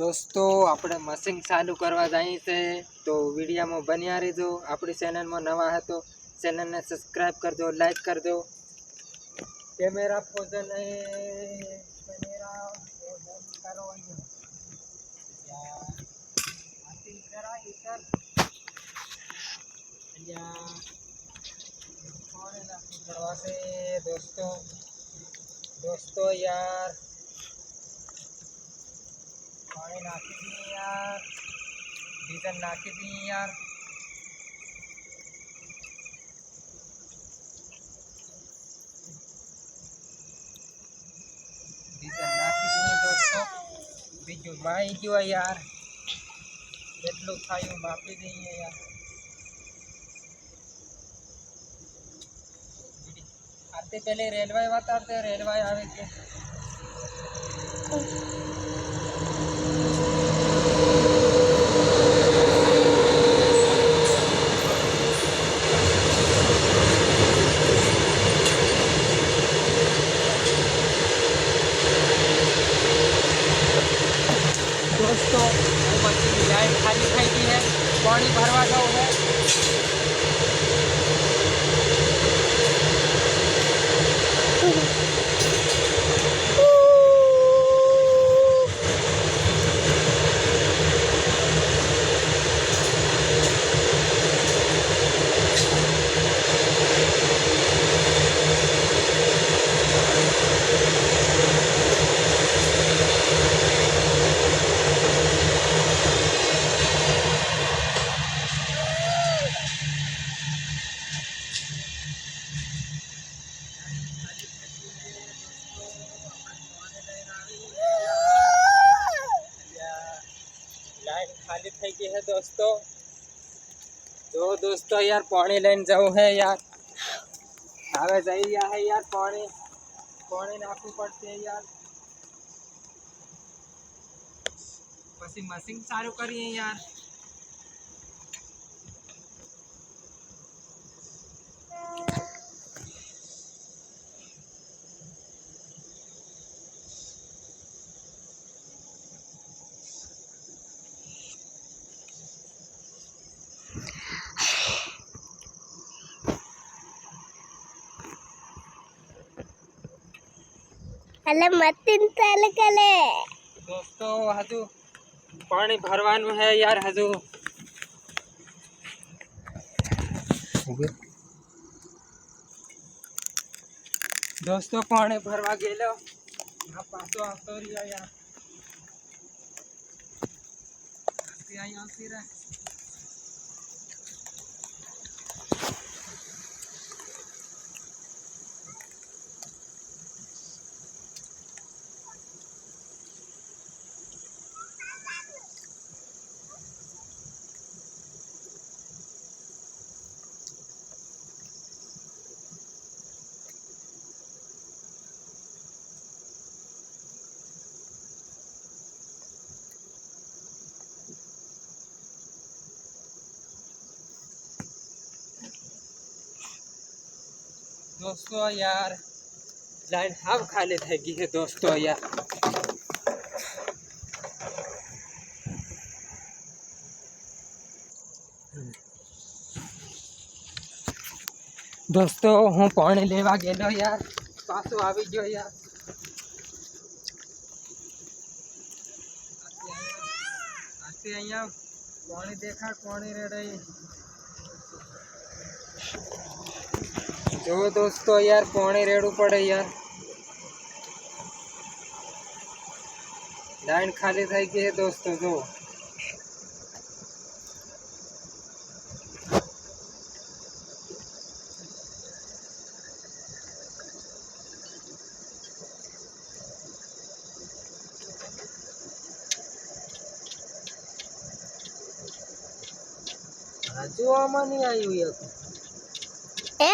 દોસ્તો, આપણે મશીન ચાલુ કરવા જઈએ છે, તો વિડીયામાં બન્યા રહેજો. આપણી ચેનલમાં નવા હતો ચેનલને સબસ્ક્રાઈબ કરજો લાઈક કરજો. કેમેરા ફોઝન કેમેરા ફોઝન કરો આથી જરા ઈધર. અહીંયા. કરવા દોસ્તો. દોસ્તો, યાર. પાણી નાખી દઈએ યાર ડીઝલ નાખી દઈએ યાર ડીઝલ નાખી દઈએ દોસ્તો બીજું માઈ ગયો યાર જેટલું થાય એવું માપી દઈએ યાર આતે પેલે રેલવે બતાડતે રેલવે આવે છે તો ઉપરથી મશીનની ખાલી થઈ ગઈ છે પાણી ભરવા જવું છે ખાલી થઈ ગઈ है दोस्तों તો દોસ્તો યાર પાણી લઈને જવું હે યાર હવે જઈ રહ્યા હે યાર પાણી પાણી નાખવું પડશે યાર પછી મશીન ચાલુ કરીએ યાર ಅಲ್ಲ ಮತ್ತಿಂತ कले दोस्तों हजू पानी भरवानु है यार हजू दोस्तों पानी भरवा गेलो पासो आतो रिया यार આવતી રહે દોસ્તો યાર લાઈન હાવ ખાલી થઈ ગઈ છે દોસ્તો યાર દોસ્તો હું પાણી લેવા ગયેલો યાર પાછો આવી ગયો યાર આથી અહીંયા પાણી દેખાડ પાણી રેડાઈ જો દોસ્તો યાર પાણી રેડવું પડે યાર લાઈન ખાલી થઈ ગઈ છે દોસ્તો જો હજુ આમાં નહીં આવ્યું એક ಏ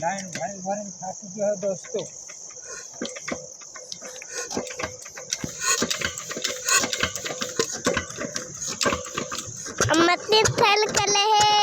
लाइन भाई भरन खा चुके हैं दोस्तों। हम अपने कर रहे हैं।